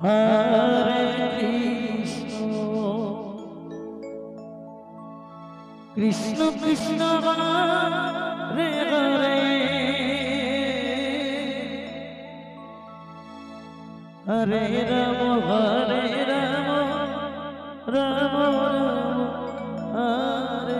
Krishna Krishna Hare Hare Hare Rama Hare Hare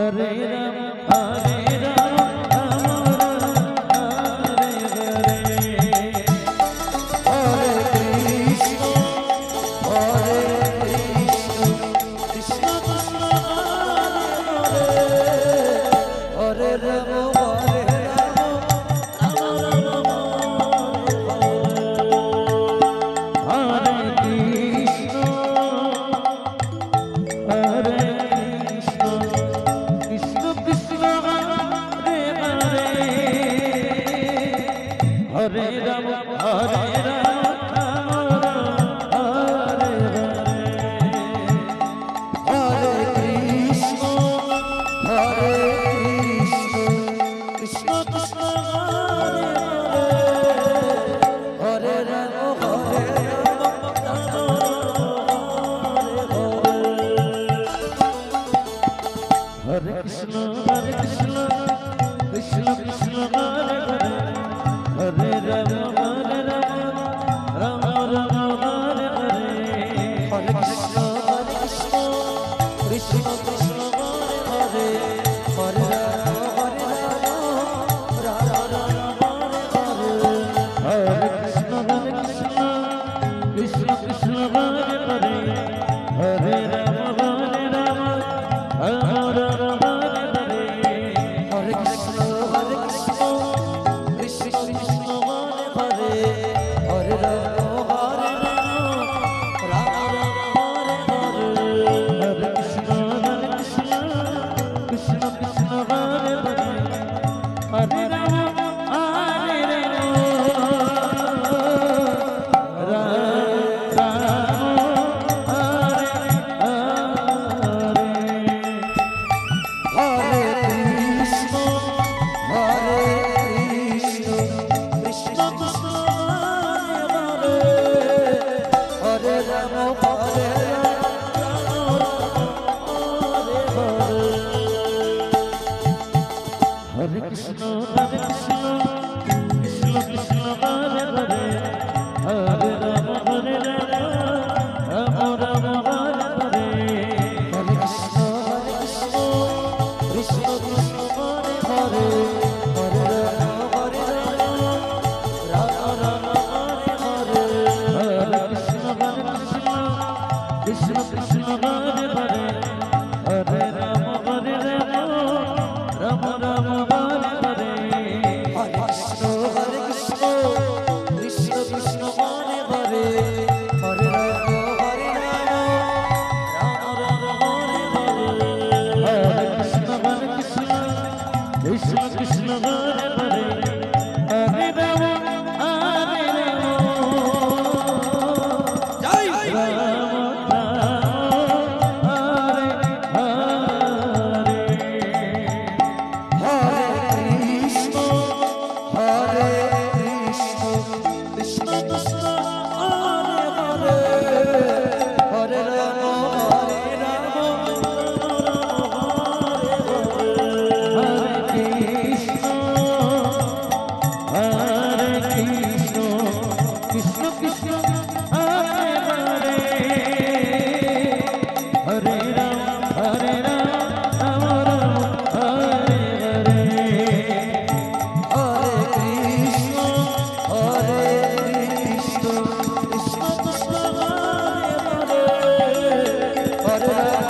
Hare Ram Hare Ram Hare Ram Hare Ram Krishna Hare Krishna Krishna Krishna Hare Hare Hare Krishna Hare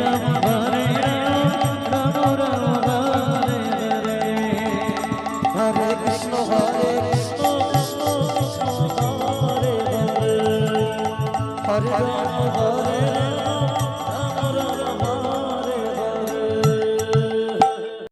Rama Hare Rama